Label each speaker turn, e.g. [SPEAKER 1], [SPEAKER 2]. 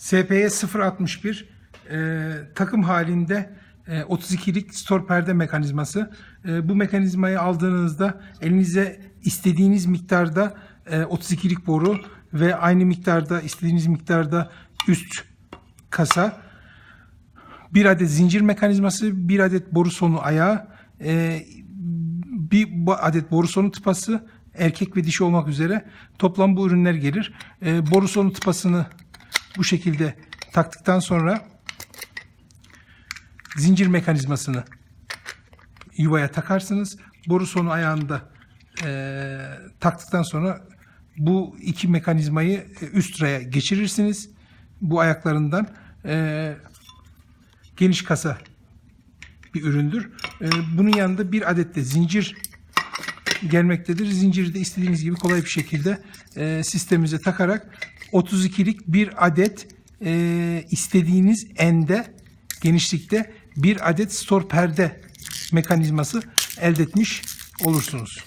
[SPEAKER 1] SP'ye 061 e, takım halinde e, 32'lik stor perde mekanizması. E, bu mekanizmayı aldığınızda elinize istediğiniz miktarda e, 32'lik boru ve aynı miktarda istediğiniz miktarda üst kasa bir adet zincir mekanizması, bir adet boru sonu ayağı, e, bir adet boru sonu tıpası erkek ve dişi olmak üzere toplam bu ürünler gelir. E, boru sonu tıpasını bu şekilde taktıktan sonra zincir mekanizmasını yuvaya takarsınız. Boru sonu ayağını da e, taktıktan sonra bu iki mekanizmayı e, üst raya geçirirsiniz. Bu ayaklarından e, geniş kasa bir üründür. E, bunun yanında bir adet de zincir gelmektedir. Zinciri de istediğiniz gibi kolay bir şekilde e, sistemimize takarak 32'lik bir adet e, istediğiniz ende genişlikte bir adet stor perde mekanizması elde etmiş olursunuz.